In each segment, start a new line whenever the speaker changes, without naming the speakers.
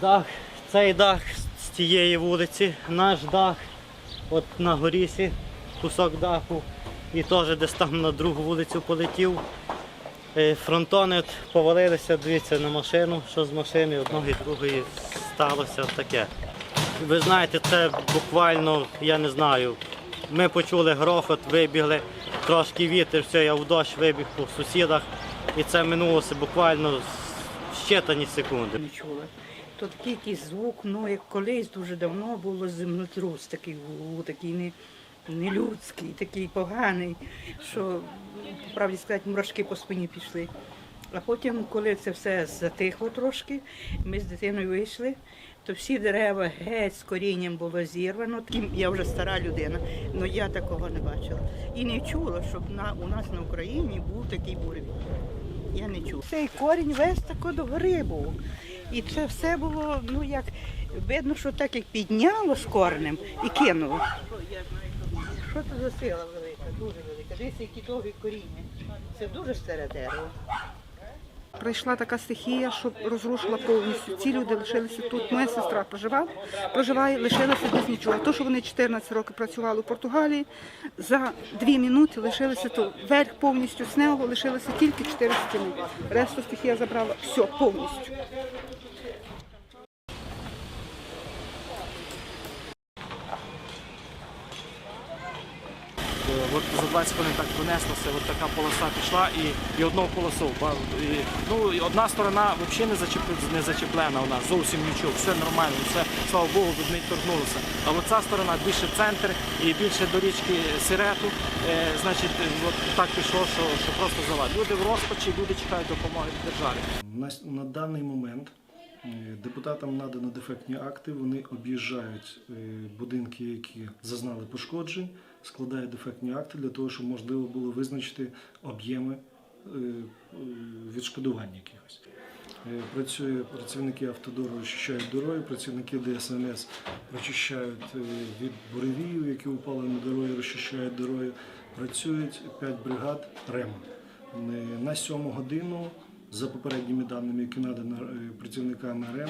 Дах, цей дах з тієї вулиці, наш дах, от на горісі, кусок даху, і теж десь там на другу вулицю полетів. Е, Фронтони повалилися, дивіться на машину, що з машини одного і другої сталося таке. Ви знаєте, це буквально, я не знаю. Ми почули грохот, вибігли, трошки вітер, все, я в дощ вибіг по сусідах. І це минулося буквально щитані секунди.
То такий якийсь звук, ну як колись дуже давно було землетрус такий, такий не, не людський, такий поганий, що, по правді сказати, мурашки по спині пішли. А потім, коли це все затихло трошки, ми з дитиною вийшли, то всі дерева геть з корінням було зірвано. Таким я вже стара людина, але я такого не бачила. І не чула, щоб на, у нас на Україні був такий буревій. Я не чула. Цей корінь весь тако до гори був. І це все було, ну як видно, що так як підняло з корнем і кинуло. Що це за сила велика, дуже велика. Дивіться, які довгі коріння. Це дуже старе дерево.
Прийшла така стихія, що розрушила повністю. Ці люди лишилися тут. Моя сестра проживала, проживає, лишилася без нічого. То, що вони 14 років працювали у Португалії, за дві минути лишилися тут. Верх повністю снегу, лишилися тільки чотири стіни. Решту стихія забрала все повністю.
От за 20 хвилин так понеслося, от така полоса пішла і, і одну полосу. І, ну, і одна сторона взагалі не, зачеп, не зачеплена у нас, зовсім нічого, все нормально, все, слава Богу, тут не торкнулося. А от ця сторона більше центр і більше до річки Сирету, е, значить, от так пішло, що, що просто завал. Люди в розпачі, люди чекають допомоги від держави.
На, на даний момент е, депутатам надано дефектні акти. Вони об'їжджають е, будинки, які зазнали пошкоджень, складають дефектні акти для того, щоб можливо було визначити об'єми е, відшкодування якихось. Е, Працює працівники автодору очищають дороги, працівники ДСНС прочищають е, від буревіїв, які упали на дороги, розчищають дороги. Працюють 5 бригад РЕМ. На сьому годину, за попередніми даними, які надано е, працівниками РЕМ,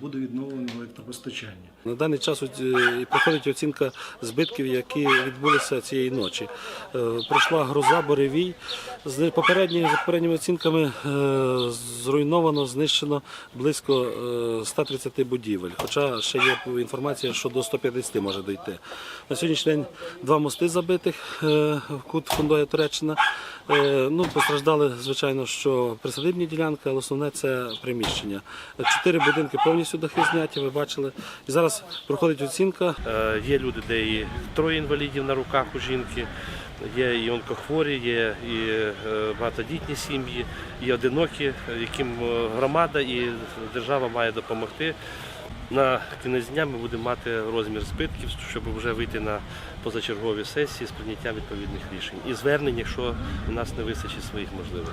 буде відновлено електропостачання.
На даний час е, проходить оцінка збитків, які відбулися цієї ночі. Е, Пройшла гроза, буревій. З попередніми, за попередніми оцінками е, зруйновано, знищено близько е, 130 будівель. Хоча ще є інформація, що до 150 може дійти. На сьогоднішній день два мости забитих в кут Фондоя Туреччина. Ну, постраждали, звичайно, що присадибні ділянки, але основне це приміщення. Чотири будинки повністю дахи зняті, ви бачили. І зараз проходить оцінка.
Е, Є люди, де і троє інвалідів на руках у жінки, є і онкохворі, є і е, багатодітні сім'ї, і одинокі, яким е, громада і держава має допомогти. На кінець дня ми будемо мати розмір збитків, щоб вже вийти на позачергові сесії з прийняттям відповідних рішень і звернень, якщо у нас не вистачить своїх можливостей.